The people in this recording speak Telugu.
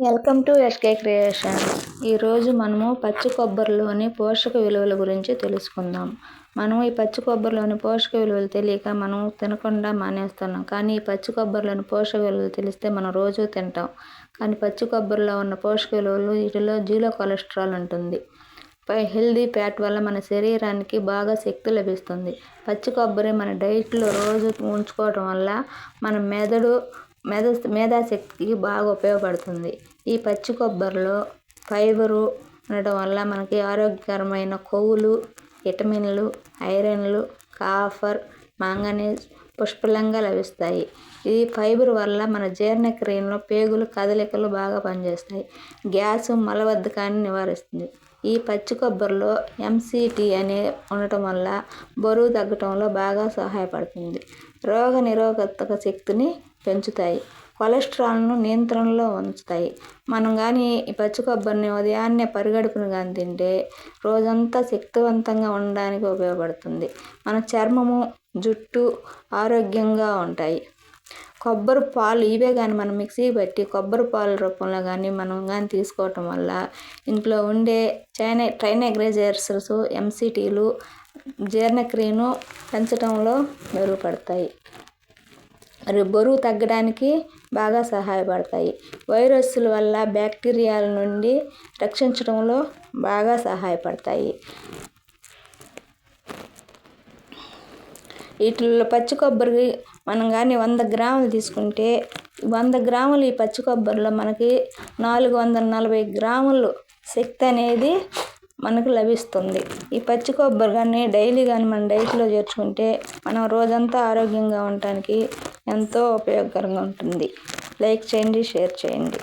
వెల్కమ్ టు ఎస్కే క్రియేషన్ ఈరోజు మనము పచ్చి కొబ్బరిలోని పోషక విలువల గురించి తెలుసుకుందాం. మనం ఈ పచ్చి కొబ్బరిలోని పోషక విలువలు తెలియక మనం తినకుండా మానేస్తున్నాం. కానీ ఈ పచ్చి కొబ్బరిలోని పోషక విలువలు తెలిస్తే మనం రోజు తింటాం. కానీ పచ్చి కొబ్బరిలో ఉన్న పోషక విలువలు వీటిలో జీలో కొలెస్ట్రాల్ ఉంటుంది. పై హెల్దీ ఫ్యాట్ వల్ల మన శరీరానికి బాగా శక్తి లభిస్తుంది. పచ్చి కొబ్బరి మన డైట్లో రోజు ఉంచుకోవడం వల్ల మన మెదడు మెద మేధాశక్తికి బాగా ఉపయోగపడుతుంది. ఈ పచ్చి కొబ్బరిలో ఫైబరు ఉండటం వల్ల మనకి ఆరోగ్యకరమైన కొవ్వులు విటమిన్లు ఐరన్లు కాఫర్ మాంగనీస్ పుష్కలంగా లభిస్తాయి. ఈ ఫైబర్ వల్ల మన జీర్ణక్రియలో పేగులు కదలికలు బాగా పనిచేస్తాయి. గ్యాస్ మలబద్ధకాన్ని నివారిస్తుంది. ఈ పచ్చి కొబ్బరిలో ఎంసీటీ అనే ఉండటం వల్ల బరువు తగ్గటంలో బాగా సహాయపడుతుంది. రోగ నిరోధక శక్తిని పెంచుతాయి. కొలెస్ట్రాల్ను నియంత్రణలో ఉంచుతాయి. మనం కానీ ఈ పచ్చి కొబ్బరిని ఉదయాన్నే పరిగడుపును కానీ తింటే రోజంతా శక్తివంతంగా ఉండడానికి ఉపయోగపడుతుంది. మన చర్మము జుట్టు ఆరోగ్యంగా ఉంటాయి. కొబ్బరి పాలు ఇవే కానీ మనం మిక్సీ పెట్టి కొబ్బరి పాలు రూపంలో కానీ మనం కానీ తీసుకోవటం వల్ల ఇంట్లో ఉండే చైనే ట్రైనగ్రైజర్స్ ఎంసీటీలు జీర్ణక్రియను పెంచడంలో మెరుగుపడతాయి. మరియు బరువు తగ్గడానికి బాగా సహాయపడతాయి. వైరస్ల వల్ల బ్యాక్టీరియాల నుండి రక్షించడంలో బాగా సహాయపడతాయి. వీటిల్లో పచ్చి కొబ్బరి మనం కానీ వంద గ్రాములు తీసుకుంటే వంద గ్రాములు ఈ పచ్చి కొబ్బరిలో మనకి నాలుగు వందల నలభై గ్రాములు శక్తి అనేది మనకు లభిస్తుంది. ఈ పచ్చి కొబ్బరి కానీ డైలీ కానీ మన డైట్లో చేర్చుకుంటే మనం రోజంతా ఆరోగ్యంగా ఉండటానికి ఎంతో ఉపయోగకరంగా ఉంటుంది. లైక్ చేయండి షేర్ చేయండి.